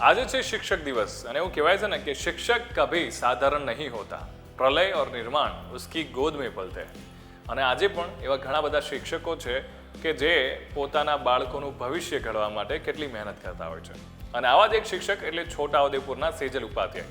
આજે છે શિક્ષક દિવસ અને એવું કહેવાય છે ને કે શિક્ષક કભી સાધારણ નહીં હોતા. પ્રલય ઓર નિર્માણ ઉસકી ગોદ મેં પલતે. અને આજે પણ એવા ઘણા બધા શિક્ષકો છે કે જે પોતાના બાળકોનું ભવિષ્ય ઘડવા માટે કેટલી મહેનત કરતા હોય છે. અને આવા જ એક શિક્ષક એટલે છોટાઉદેપુરના સેજલ ઉપાધ્યાય.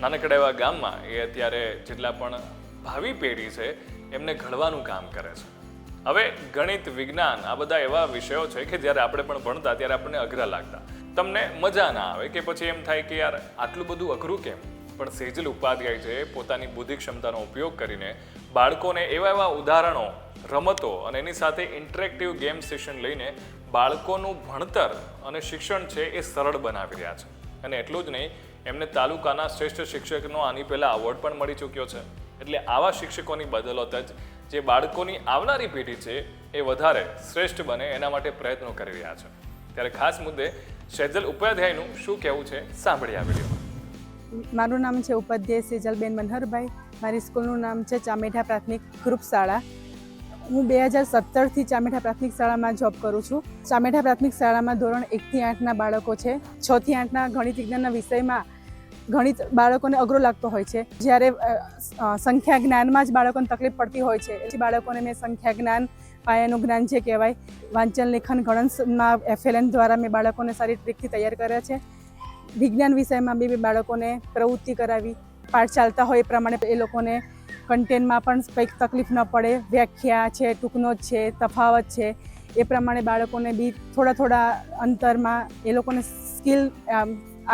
નાનકડા એવા ગામમાં એ અત્યારે જેટલા પણ ભાવિ પેઢી છે, એમને ઘડવાનું કામ કરે છે. હવે ગણિત, વિજ્ઞાન આ બધા એવા વિષયો છે કે જ્યારે આપણે પણ ભણતા ત્યારે આપણને અઘરા લાગતા. તમને મજા ના આવે કે પછી એમ થાય કે યાર આટલું બધું અઘરું કેમ? પણ સેજલ ઉપાધ્યાય છે, પોતાની બુદ્ધિ ક્ષમતાનો ઉપયોગ કરીને બાળકોને એવા એવા ઉદાહરણો, રમતો અને એની સાથે ઇન્ટરેક્ટિવ ગેમ સેશન લઈને બાળકોનું ભણતર અને શિક્ષણ છે એ સરળ બનાવી રહ્યા છે. અને એટલું જ નહીં, એમને તાલુકાના શ્રેષ્ઠ શિક્ષકનો આની પહેલાં અવોર્ડ પણ મળી ચૂક્યો છે. એટલે આવા શિક્ષકોની બદલત જ જે બાળકોની આવનારી પેઢી છે એ વધારે શ્રેષ્ઠ બને એના માટે પ્રયત્નો કરી રહ્યા છે. ત્યારે ખાસ મુદ્દે સેજલ ઉપાધ્યાયનું શું કહેવું છે? સાંભળી આ વિડીયોમાં મારું નામ છે ઉપાધ્યાય સેજલબેન મનહરભાઈ. મારી સ્કૂલનું નામ છે ચામેઠા પ્રાથમિક ગ્રુપ શાળા. હું બે હજાર સત્તરથી ચામેઠા પ્રાથમિક શાળામાં જોબ કરું છું. ચામેઠા પ્રાથમિક શાળામાં ધોરણ એકથી આઠના બાળકો છે. છથી આઠના ગણિત વિજ્ઞાનના વિષયમાં ગણિત બાળકોને અઘરો લાગતો હોય છે. જ્યારે સંખ્યા જ્ઞાનમાં જ બાળકોને તકલીફ પડતી હોય છે. એટલે બાળકોને મેં સંખ્યા જ્ઞાન, પાયાનું જ્ઞાન જે કહેવાય, વાંચન, લેખન ગણનમાં એફએલએન દ્વારા મેં બાળકોને સારી ટ્રીકથી તૈયાર કર્યા છે. વિજ્ઞાન વિષયમાં બી બાળકોને પ્રવૃત્તિ કરાવી. પાઠ ચાલતા હોય એ પ્રમાણે એ લોકોને કન્ટેન્ટમાં પણ કંઈક તકલીફ ન પડે. વ્યાખ્યા છે, ટૂંકનો છે, તફાવત છે. એ પ્રમાણે બાળકોને બી થોડા થોડા અંતરમાં એ લોકોને સ્કિલ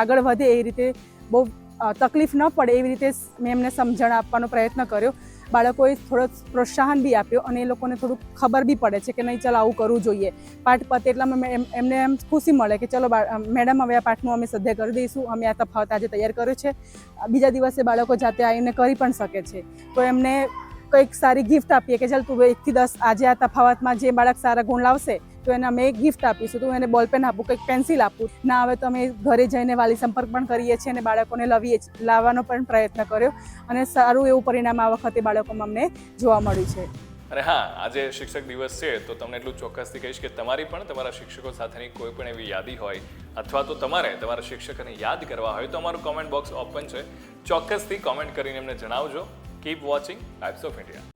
આગળ વધે એ રીતે બહુ તકલીફ ન પડે એવી રીતે મેં એમને સમજણ આપવાનો પ્રયત્ન કર્યો. બાળકોએ થોડો પ્રોત્સાહન બી આપ્યો અને એ લોકોને થોડુંક ખબર બી પડે છે કે નહીં, ચાલો આવું કરવું જોઈએ. પાઠ પતે એટલામાં એમ- એમને એમ ખુશી મળે કે ચલો મેડમ હવે આ પાઠનું અમે સદ્ય કરી દઈશું, અમે આ તફાવત આજે તૈયાર કર્યો છે. બીજા દિવસે બાળકો જાતે આવીને કરી પણ શકે છે. તો એમને કંઈક સારી ગિફ્ટ આપીએ કે ચાલ તું એકથી દસ આજે આ તફાવતમાં જે બાળક સારા ગુણ લાવશે તો એને અમે એક ગિફ્ટ આપીશું. તો એને બોલપેન આપું, કંઈક પેન્સિલ આપું. ના હવે તો અમે ઘરે જઈને વાલી સંપર્ક પણ કરીએ છીએ અને બાળકોને લવીએ લાવવાનો પણ પ્રયત્ન કર્યો અને સારું એવું પરિણામ આ વખતે બાળકોમાં અમને જોવા મળ્યું છે. અને હા, આજે શિક્ષક દિવસ છે, તો તમને એટલું ચોક્કસથી કહીશ કે તમારી પણ તમારા શિક્ષકો સાથેની કોઈ પણ એવી યાદી હોય અથવા તો તમારે તમારા શિક્ષકોને યાદ કરવા હોય તો અમારું કોમેન્ટ બોક્સ ઓપન છે. ચોક્કસથી કોમેન્ટ કરીને એમને જણાવજો. Keep watching types of India